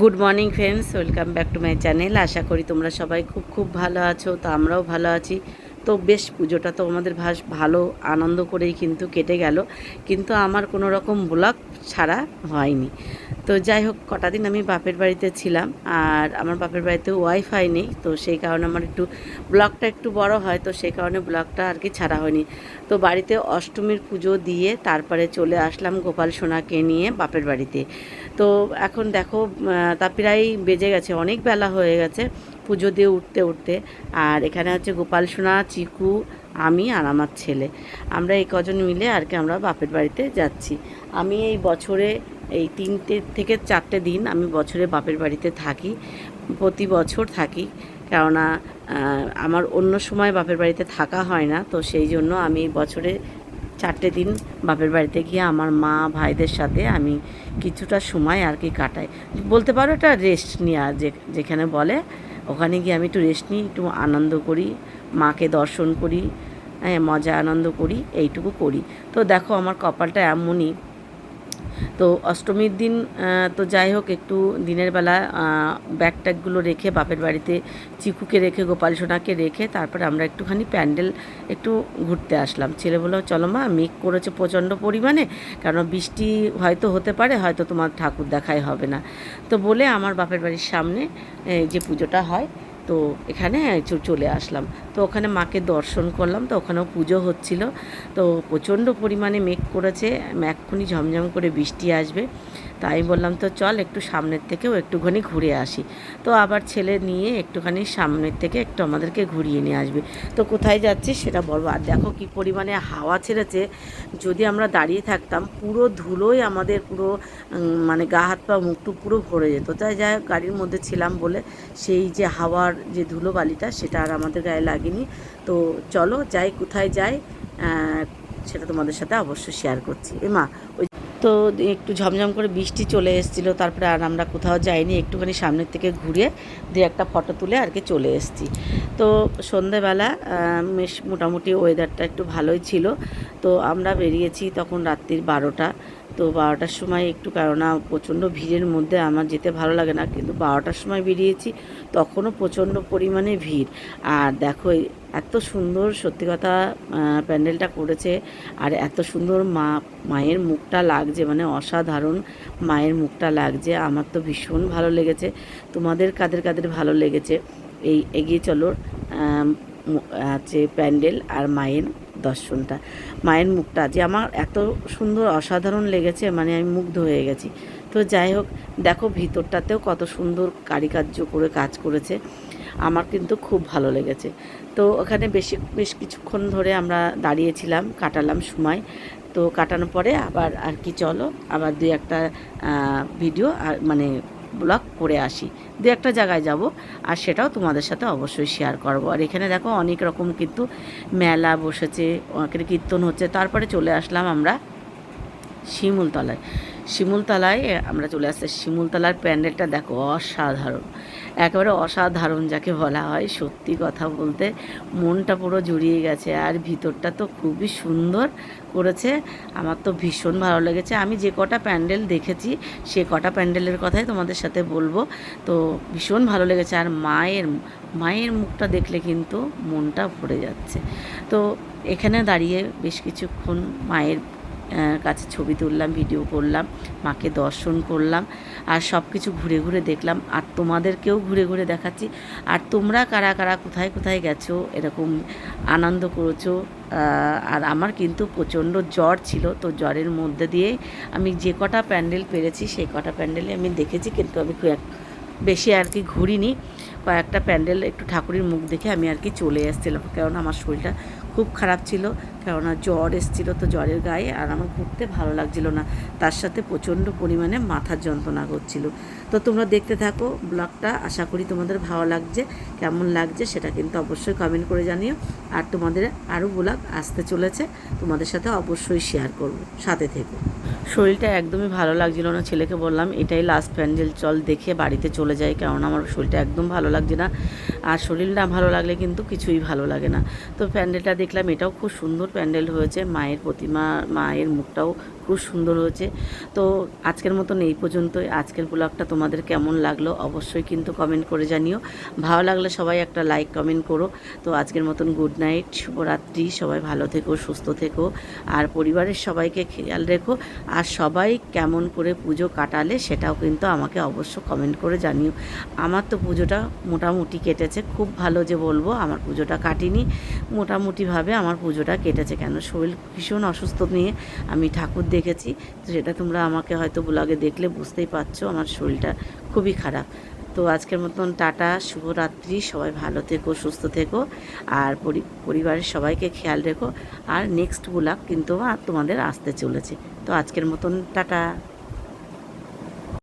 Good morning friends welcome back to my channel আশা করি তোমরা সবাই খুব খুব ভালো আছো, তো আমরাও ভালো আছি। তো বেশ, পুজোটা তো আমাদের ভাস ভালো, আনন্দ করেই কিন্তু কেটে গেল। কিন্তু আমার কোনো রকম ব্লগ ছাড়া হয়নি। তো যাই হোক, কটা দিন আমি বাপের বাড়িতে ছিলাম আর আমার বাপের বাড়িতে ওয়াইফাই নেই, তো সেই কারণে আমার একটু ব্লগটা একটু বড় হয়, তো সেই কারণে ব্লগটা আর কি ছাড়া হয়নি। তো বাড়িতে অষ্টমীর পুজো দিয়ে তারপরে চলে আসলাম গোপাল সোনাকে নিয়ে বাপের বাড়িতে। তো এখন দেখো তা প্রায় বেজে গেছে, অনেক বেলা হয়ে গেছে পুজো দিয়ে উঠতে উঠতে। আর এখানে হচ্ছে গোপাল সোনা, চিকু আমি আর আমার ছেলে। আমরা এই কজন মিলে আর কি আমরা বাপের বাড়িতে যাচ্ছি। আমি এই বছরে এই তিনটে থেকে চারটে দিন আমি বছরে বাপের বাড়িতে থাকি, প্রতি বছর থাকি। কেননা আমার অন্য সময় বাপের বাড়িতে থাকা হয় না, তো সেই জন্য আমি বছরে চারটে দিন বাপের বাড়িতে গিয়ে আমার মা, ভাইদের সাথে আমি কিছুটা সময় আর কি কাটাই। বলতে পারো এটা রেস্ট নেওয়া যে, যেখানে বলে ওখানে গিয়ে আমি একটু রেস্ট নিই, একটু আনন্দ করি, মাকে দর্শন করি হ্যাঁ মজা আনন্দ করি, এইটুকু করি। তো দেখো আমার কপালটা এমনই তো অষ্টমীর দিন তো যাই হোক, একটু দিনের বেলা ব্যাগ ট্যাগগুলো রেখে বাপের বাড়িতে চিকুকে রেখে, গোপাল সোনাকে রেখে তারপরে আমরা একটুখানি প্যান্ডেল একটু ঘুরতে আসলাম। ছেলে বলল, চলো মা, মেঘ করেছে প্রচণ্ড পরিমাণে কারণ বৃষ্টি হয়তো হতে পারে, হয়তো তোমার ঠাকুর দেখাই হবে না। তো বলে আমার বাপের বাড়ির সামনে যে পুজোটা হয় তো এখানে চলে আসলাম। তো ওখানে মাকে দর্শন করলাম, তো ওখানেও পুজো হচ্ছিল। তো প্রচণ্ড পরিমাণে মেঘ করেছে এক্ষুনি ঝমঝম করে বৃষ্টি আসবে। তাই আমি বললাম, তো চল একটু সামনের থেকেও একটুখানি ঘুরে আসি। তো আবার ছেলে নিয়ে একটুখানি সামনের থেকে একটু আমাদেরকে ঘুরিয়ে নিয়ে আসবে। তো কোথায় যাচ্ছি সেটা বলব। আর দেখো কী পরিমাণে হাওয়া ছেড়েছে। যদি আমরা দাঁড়িয়ে থাকতাম, পুরো ধুলোই আমাদের পুরো মানে গা হাত পা মুখটু পুরো ভরে যেত। তাই যাই গাড়ির মধ্যে ছিলাম বলে সেই যে হাওয়ার যে ধুলো বালিটা সেটা আর আমাদের গায়ে লাগেনি। তো চলো যাই, কোথায় যাই সেটা তোমাদের সাথে অবশ্যই শেয়ার করছি। এ মা, ওই তো একটু ঝমঝম করে বৃষ্টি চলে এসেছিল, তারপরে আর আমরা কোথাও যাইনি, একটুখানি সামনের থেকে ঘুরে দিয়ে একটা ফটো তুলে আর কি চলে এসেছি। তো সন্ধেবেলা বেশ মোটামুটি ওয়েদারটা একটু ভালোই ছিল। তো আমরা বেরিয়েছি তখন রাত্রির বারোটা। তো বারোটার সময় একটু, কেননা প্রচণ্ড ভিড়ের মধ্যে আমার যেতে ভালো লাগে না, কিন্তু বারোটার সময় বেরিয়েছি, তখনও প্রচণ্ড পরিমাণে ভিড়। আর দেখো এত সুন্দর সত্যি কথা প্যান্ডেলটা করেছে, আর এত সুন্দর মা, মায়ের মুখটা লাগছে মানে অসাধারণ মায়ের মুখটা লাগছে, আমার তো ভীষণ ভালো লেগেছে। তোমাদের কাদের কাদের ভালো লেগেছে? এই এগিয়ে চলো আছে প্যান্ডেল আর মায়ের দর্শনটা। মায়ের মুখটা যে আমার এত সুন্দর অসাধারণ লেগেছে মানে আমি মুগ্ধ হয়ে গেছি। তো যাই হোক, দেখো ভিতরটাতেও কত সুন্দর কারিকার্য করে কাজ করেছে। আমার কিন্তু খুব ভালো লেগেছে। তো ওখানে বেশি, বেশ কিছুক্ষণ ধরে আমরা দাঁড়িয়েছিলাম, কাটালাম সময়। তো কাটানোর পরে আবার আর কি চলো, আবার দুই একটা ভিডিও আর মানে ব্লগ করে আসি। দু একটা জায়গায় যাব আর সেটাও তোমাদের সাথে অবশ্যই শেয়ার করব। আর এখানে দেখো অনেক রকম কিন্তু মেলা বসেছে, অনেকের কীর্তন হচ্ছে। তারপরে চলে আসলাম আমরা শিমুলতলায়। শিমুলতলায় আমরা চলে আসছি শিমুলতলার প্যান্ডেলটা দেখো, অসাধারণ। একেবারে অসাধারণ যাকে বলা হয়, সত্যি কথা বলতে মনটা পুরো জুড়িয়ে গেছে আর ভিতরটা তো খুবই সুন্দর করেছে। আমার তো ভীষণ ভালো লেগেছে। আমি যে কটা প্যান্ডেল দেখেছি, সে কটা প্যান্ডেলের কথাই তোমাদের সাথে বলব। তো ভীষণ ভালো লেগেছে আর মায়ের মায়ের মুখটা দেখলে কিন্তু মনটা ভরে যাচ্ছে। তো এখানে দাঁড়িয়ে বেশ কিছুক্ষণ মায়ের কাছে ছবি তুললাম, ভিডিও করলাম, মাকে দর্শন করলাম, আর সব কিছু ঘুরে ঘুরে দেখলাম। আর তোমাদেরকেও ঘুরে ঘুরে দেখাচ্ছি। আর তোমরা কারা কারা কোথায় কোথায় গেছো, এরকম আনন্দ করেছ আর আমার কিন্তু প্রচণ্ড জ্বর ছিল, তো জ্বরের মধ্যে দিয়ে আমি যে কটা প্যান্ডেল পেরেছি, সেই কটা প্যান্ডেলে আমি দেখেছি, কিন্তু আমি খুব এক, বেশি আর কি ঘুরিনি। কয়েকটা প্যান্ডেল একটু ঠাকুরের মুখ দেখে আমি আর কি চলে এসেছিলাম, কেননা আমার শরীরটা খুব খারাপ ছিল। কেননা জ্বর এসেছিল তো জ্বরের গায়ে আর আমার ঘুরতে ভালো লাগছিল না। তার সাথে প্রচণ্ড পরিমাণে মাথার যন্ত্রণা করছিল। তো তোমরা দেখতে থাকো ব্লগটা, আশা করি তোমাদের ভালো লাগছে। কেমন লাগছে সেটা কিন্তু অবশ্যই কমেন্ট করে জানিও। আর তোমাদের আরও ব্লগ আসতে চলেছে, তোমাদের সাথে অবশ্যই শেয়ার করব। সাথে থেকে। শরীরটা একদমই ভালো লাগছিল না, ছেলেকে বললাম, এটাই লাস্ট প্যান্ডেল, চল দেখে বাড়িতে চলে যাই। কারণ আমার শরীরটা একদম ভালো লাগছে না। আর শরীর না ভালো লাগলে কিন্তু কিছুই ভালো লাগে না। তো প্যান্ডেলটা দেখলাম, এটাও খুব সুন্দর প্যান্ডেল হয়েছে, মায়ের প্রতিমা, মায়ের মুখটাও খুব সুন্দর হয়েছে। তো আজকের মতন এই পর্যন্তই। আজকের ব্লগটা তোমাদের কেমন লাগল অবশ্যই কিন্তু কমেন্ট করে জানিও। ভালো লাগলে সবাই একটা লাইক, কমেন্ট করো। তো আজকের মতন গুড নাইট, শুভরাত্রি। সবাই ভালো থেকো, সুস্থ থেকো। আর পরিবারের সবাইকে খেয়াল রেখো। আর সবাই কেমন করে পুজো কাটালে সেটাও কিন্তু আমাকে অবশ্য কমেন্ট করে জানিও। আমার তো পুজোটা মোটামুটি কেটেছে। খুব ভালো যে বলব, আমার পুজোটা কাটিনি। মোটামুটিভাবে আমার পুজোটা কেটেছে কেন? শরীর ভীষণ অসুস্থ নিয়ে আমি ঠাকুর দেখেছি। তো সেটা তোমরা আমাকে হয়তো ব্লগে দেখলে বুঝতেই পারছ, আমার শরীরটা খুবই খারাপ। তো আজকের মতন টাটা, শুভরাত্রি, সবাই ভালো থেকো, সুস্থ থেকো। আর পরিবারের সবাইকে খেয়াল রেখো। আর নেক্সট ব্লগ কিন্তু তোমাদের আসতে চলেছে। তো আজকের মতন টাটা।